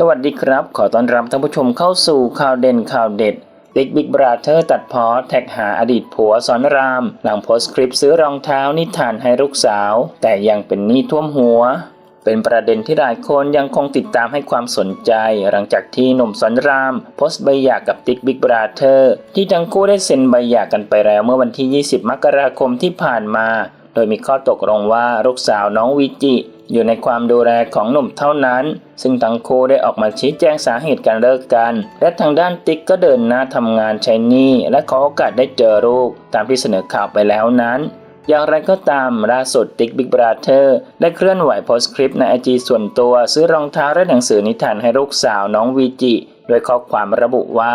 สวัสดีครับ ขอต้อนรับท่านผู้ชมเข้าสู่ข่าวเด่นข่าวเด็ดติ๊กบิ๊กบราเธอร์ตัดพอแท็กหาอดีตผัวสอนราม หลังโพสต์คลิปซื้อรองเท้านิทานให้ลูกสาว แต่ยังเป็นหนี้ท่วมหัว เป็นประเด็นที่หลายคนยังคงติดตามให้ความสนใจ หลังจากที่หนุ่มสอนราม โพสต์ใบหย่ากับติ๊กบิ๊กบราเธอร์ที่ทั้งคู่ได้เซ็นใบหย่ากันไปแล้วเมื่อวันที่ 20 มกราคมที่ผ่านมา โดยมีข้อตกลงว่าลูกสาวน้องวิจิ อยู่ในความดูแลของหนุ่มเท่านั้น ซึ่งทั้งคู่ได้ออกมาชี้แจงสาเหตุการเลิกกัน และทางด้านติ๊กก็เดินหน้าทำงานใช้หนี้และขอโอกาสได้เจอลูกตามที่เสนอข่าวไปแล้วนั้น อย่างไรก็ตามล่าสุดติ๊กบิ๊กบราเธอร์ได้เคลื่อนไหวโพสต์คลิปในไอจีส่วนตัว ซื้อรองเท้าและหนังสือนิทานให้ลูกสาวน้องวีจิโดยข้อความระบุว่า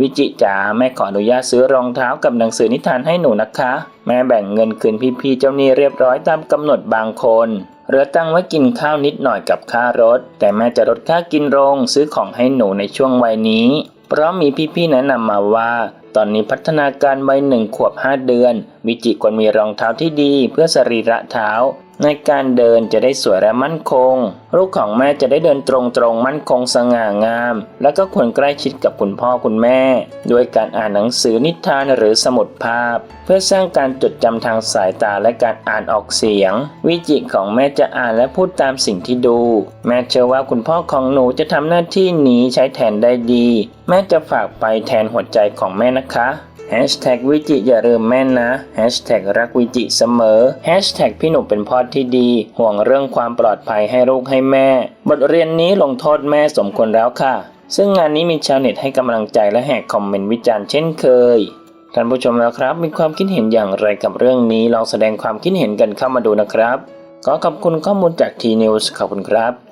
วิจิจ๋าแม่ขออนุญาตซื้อรองเท้ากับหนังสือนิทานให้หนูนะคะ แม่แบ่งเงินคืนพี่ๆเจ้าหนี้เรียบร้อยตามกำหนดบางคนเหลือตั้งไว้กินข้าวนิดหน่อยกับค่ารถ แต่แม่จะลดค่ากินโรง ซื้อของให้หนูในช่วงวัยนี้ เพราะมีพี่ๆแนะนำมาว่า ตอนนี้พัฒนาการวัยหนึ่งขวบห้าเดือนวิจิควรมีรองเท้าที่ดีเพื่อสรีระเท้า ในการเดินจะได้สวยและมั่นคง ลูกของแม่จะได้เดินตรงตรงๆมั่นคงสง่างาม และก็ควรใกล้ชิดกับคุณพ่อคุณแม่ ด้วยการอ่านหนังสือนิทานหรือสมุดภาพ เพื่อสร้างการจดจำทางสายตาและการอ่านออกเสียง วิจิของแม่จะอ่านและพูดตามสิ่งที่ดู แม่เชื่อว่าคุณพ่อของหนูจะทำหน้าที่นี้ใช้แทนได้ดี แม่จะฝากไปแทนหัวใจของแม่นะคะ Hashtag วิจิอย่าลืมแม่นนะ Hashtag รักวิจิเสมอ Hashtag พี่หนุ่มเป็นพ่อที่ดี ห่วงเรื่องความปลอดภัยให้ลูกให้แม่ บทเรียนนี้ลงโทษแม่สมควรแล้วค่ะ ซึ่งงานนี้มีชาวเน็ตให้กำลังใจและแหกคอมเมนต์วิจารณ์เช่นเคยท่านผู้ชมแล้วครับ มีความคิดเห็นอย่างไรกับเรื่องนี้ ลองแสดงความคิดเห็นกันเข้ามาดูนะครับ ขอขอบคุณข้อมูลจากทีนิวส์ขอบคุณครับ